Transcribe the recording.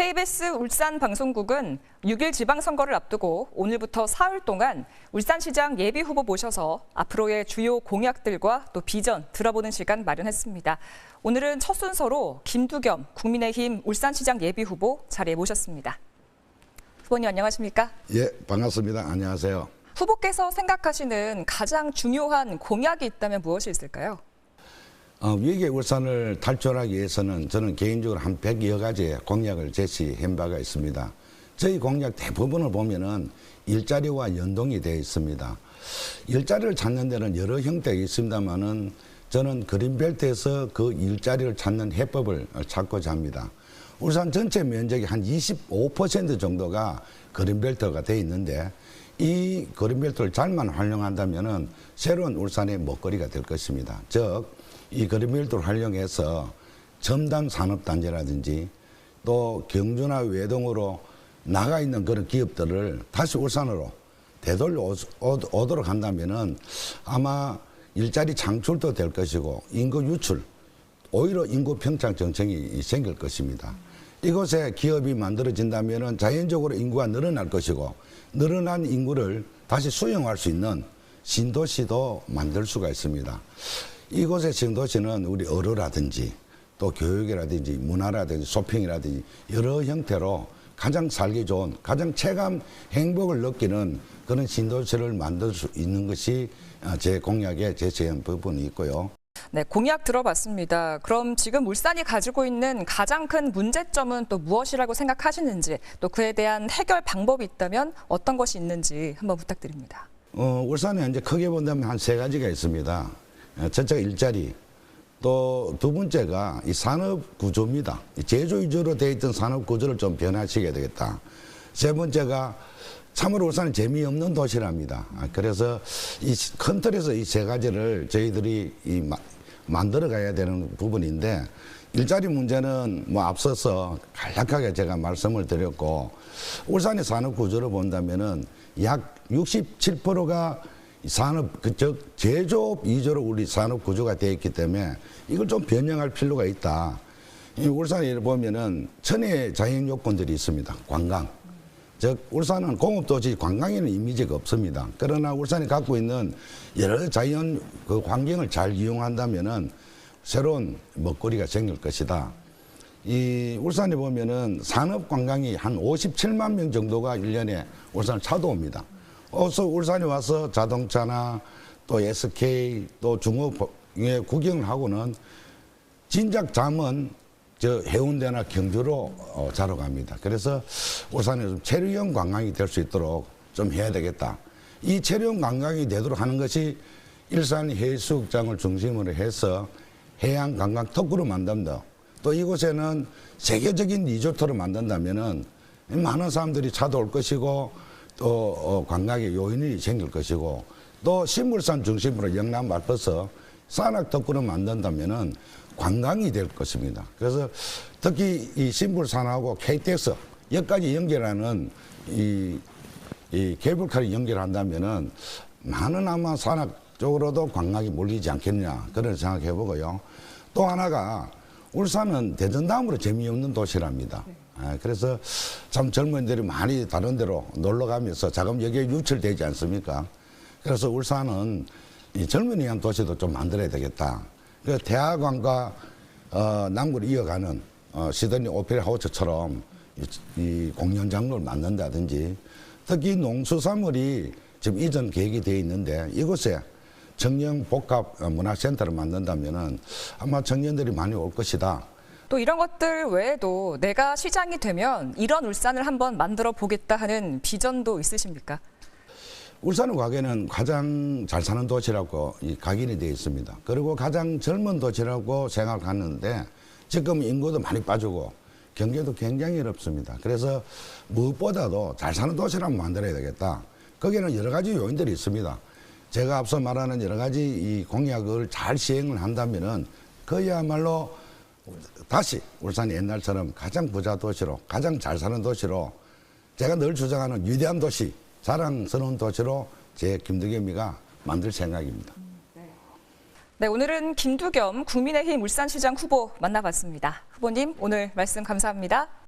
KBS 울산 방송국은 6일 지방선거를 앞두고 오늘부터 사흘 동안 울산시장 예비 후보 모셔서 앞으로의 주요 공약들과 또 비전 들어보는 시간 마련했습니다. 오늘은 첫 순서로 김두겸 국민의힘 울산시장 예비 후보 자리에 모셨습니다. 후보님 안녕하십니까? 예, 반갑습니다. 안녕하세요. 후보께서 생각하시는 가장 중요한 공약이 있다면 무엇이 있을까요? 어, 위기 울산을 탈출하기 위해서는 저는 개인적으로 한 100여 가지의 공약을 제시한 바가 있습니다. 저희 공약 대부분을 보면은 일자리와 연동이 되어 있습니다. 일자리를 찾는 데는 여러 형태가 있습니다만은 저는 그린벨트에서 그 일자리를 찾는 해법을 찾고자 합니다. 울산 전체 면적이 한 25% 정도가 그린벨트가 되어 있는데 이 그린벨트를 잘만 활용한다면은 새로운 울산의 먹거리가 될 것입니다. 즉, 이 그린벨트를 활용해서 첨단 산업 단지라든지 또 경주나 외동으로 나가 있는 그런 기업들을 다시 울산으로 되돌려 오도록 한다면은 아마 일자리 창출도 될 것이고 인구 유출 오히려 인구 평창 정책이 생길 것입니다. 이곳에 기업이 만들어진다면 자연적으로 인구가 늘어날 것이고 늘어난 인구를 다시 수용할 수 있는 신도시도 만들 수가 있습니다. 이곳의 신도시는 우리 어로라든지 또 교육이라든지 문화라든지 쇼핑이라든지 여러 형태로 가장 살기 좋은 가장 체감 행복을 느끼는 그런 신도시를 만들 수 있는 것이 어, 제 공약에 제시한 부분이 있고요. 네, 공약 들어봤습니다. 그럼 지금 울산이 가지고 있는 가장 큰 문제점은 또 무엇이라고 생각하시는지 또 그에 대한 해결 방법이 있다면 어떤 것이 있는지 한번 부탁드립니다. 어, 울산에 이제 크게 본다면 한 세 가지가 있습니다. 어, 첫째가 일자리, 또 두 번째가 이 산업 구조입니다. 이 제조 위주로 되어 있던 산업 구조를 좀 변화시켜야 되겠다. 세 번째가 참으로 울산은 재미없는 도시랍니다. 아, 그래서 이 큰 틀에서 이 세 가지를 저희들이 이 마- 만들어 가야 되는 부분인데 일자리 문제는 뭐 앞서서 간략하게 제가 말씀을 드렸고 울산의 산업 구조를 본다면은 약 67%가 산업 그즉 제조업 위주로 우리 산업 구조가 되어 있기 때문에 이걸 좀 변형할 필요가 있다. 이 울산에 보면은 천혜의 자연 요건들이 있습니다. 관광. 즉 울산은 공업도시 관광에는 이미지가 없습니다. 그러나 울산이 갖고 있는 여러 자연 그 환경을 잘 이용한다면은 새로운 먹거리가 생길 것이다. 이 울산에 보면은 산업 관광이 한 57만 명 정도가 일년에 울산을 찾아옵니다. 어서 울산에 와서 자동차나 또 SK 또 중업에 구경을 하고는 진작 잠은 저 해운대나 경주로 어, 자러 갑니다. 그래서 울산에 좀 체류형 관광이 될 수 있도록 좀 해야 되겠다. 이 체류형 관광이 되도록 하는 것이 일산 해수욕장을 중심으로 해서 해양 관광 특구로 만든다. 또 이곳에는 세계적인 리조트를 만든다면은 많은 사람들이 찾아올 것이고 또 어, 관광의 요인이 생길 것이고 또 신물산 중심으로 영남 말버서 산악 덕구를 만든다면은 관광이 될 것입니다. 그래서 특히 이 신불산하고 KTX 여기까지 연결하는 이, 이 케이블카를 연결한다면은 많은 아마 산악 쪽으로도 관광이 몰리지 않겠냐 그런 생각해 보고요. 또 하나가 울산은 대전 다음으로 재미없는 도시랍니다. 아, 그래서 참 젊은이들이 많이 다른 데로 놀러 가면서 자금 여기에 유출되지 않습니까? 그래서 울산은 이 젊은이 한 도시도 좀 만들어야 되겠다. 그 대학원과 어, 남구를 이어가는 어, 시드니 오페라 하우스처럼 이, 이 공연장을 만든다든지 특히 농수산물이 지금 이전 계획이 되어 있는데 이곳에 청년 복합 어, 문화센터를 만든다면은 아마 청년들이 많이 올 것이다. 또 이런 것들 외에도 내가 시장이 되면 이런 울산을 한번 만들어 보겠다 하는 비전도 있으십니까? 울산의 과거에는 가장 잘 사는 도시라고 이 각인이 되어 있습니다. 그리고 가장 젊은 도시라고 생각하는데 지금 인구도 많이 빠지고 경제도 굉장히 어렵습니다. 그래서 무엇보다도 잘 사는 한번 만들어야 되겠다. 거기에는 여러 가지 요인들이 있습니다. 제가 앞서 말하는 여러 가지 이 공약을 잘 시행을 한다면은 그야말로 다시 울산이 옛날처럼 가장 부자 도시로 가장 잘 사는 도시로 제가 늘 주장하는 위대한 도시 자랑스러운 도시로 제 김두겸이가 만들 생각입니다. 네, 오늘은 김두겸 국민의힘 울산시장 후보 만나봤습니다. 후보님 오늘 말씀 감사합니다.